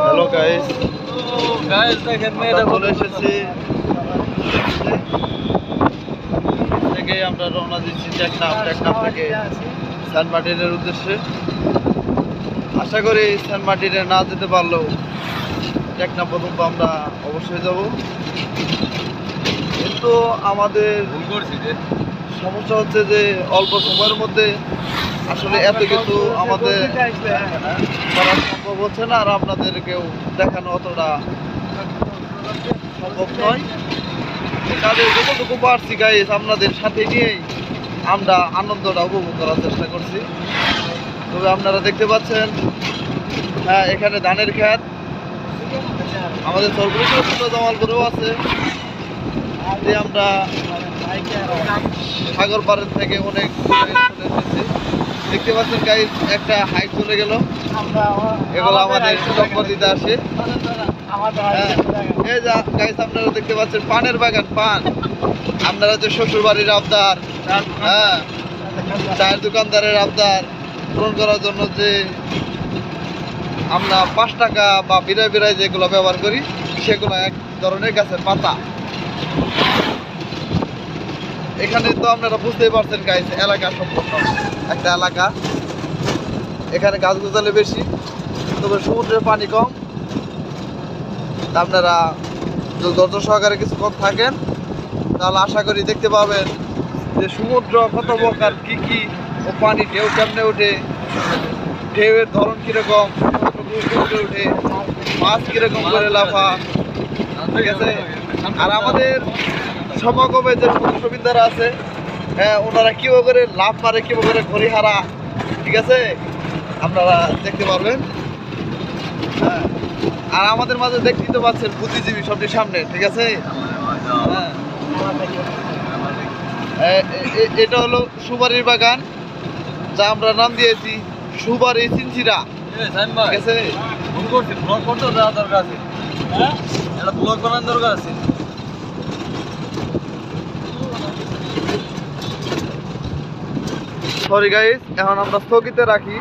Hello guys guys চলে এসেছি আমরা রওনা দিচ্ছি টেকনাফ টেকনাফ থেকে সেন্ট মার্টিনের উদ্দেশ্যে। আশা করি সেন্ট মার্টিনে না যেতে পারলেও টেকনাফ পর্যন্ত আমরা অবশ্যই যাব। কিন্তু আমাদের ভুল করছি যে সমস্যা হচ্ছে যে অল্প সময়ের মধ্যে আসলে এত কিছু আমাদের করা সম্ভব হচ্ছে না আর আপনাদেরকেও দেখানো অতটা সম্ভব নয়। কাজে যতটুকু পারছি গাইস আপনাদের সাথে নিয়েই আমরা আনন্দটা উপভোগ করার চেষ্টা করছি। তবে আপনারা দেখতে পাচ্ছেন হ্যাঁ এখানে ধানের ক্ষেত। আমাদের ছোট জামালপুরেও আছে। আমরা সাগর পাড়ের থেকে অনেক চলে এসেছি। দেখতে পাচ্ছেন গাইস একটা হাইট চলে গেল। এগুলো আমাদের সম্পত্তিতে আসে। হ্যাঁ, এই যা গাইস আপনারা দেখতে পাচ্ছেন পানের বাগান পান। আপনারা যে শ্বশুর বাড়ির আবদার হ্যাঁ। চায়ের দোকানদারের আবদার পূরণ করার জন্য যে আমরা পাঁচ টাকা বা বিরায় বিরায় যেগুলো ব্যবহার করি সেগুলো এক ধরনের গাছের পাতা। এখানে তো আপনারা বুঝতেই পারছেন গাইস এলাকা সম্পূর্ণ একটা এলাকা। এখানে গাছ গোছালে বেশি, তবে সমুদ্রের পানি কম। আপনারা যদি ধৈর্য সহকারে কিছুক্ষণ থাকেন, তাহলে আশা করি দেখতে পাবেন যে সমুদ্র কত প্রকার কী কি ও পানি ঢেউ কেমনে ওঠে, ঢেউয়ের ধরন কীরকম ওঠে, মাছ কীরকম করে লাফা, ঠিক আছে? আর আমাদের সমাগমে যে সদস্যবৃন্দারা আছে হ্যাঁ ওনারা কীভাবে করে লাভ মারে কীভাবে করে ঘড়ি হারা ঠিক আছে? আপনারা দেখতে পারবেন। হ্যাঁ আর আমাদের মাঝে দেখতেই তো পাচ্ছেন বুদ্ধিজীবী সবটির সামনে ঠিক আছে? হ্যাঁ। এটা হলো সুপারির বাগান যা আমরা নাম দিয়েছি সুপারি চিনচিরা ঠিক আছে? দরকার আছে। এটা ব্লগ বানানোর দরকার আছে। সরি গাইস এখন আমরা স্থগিতে রাখি।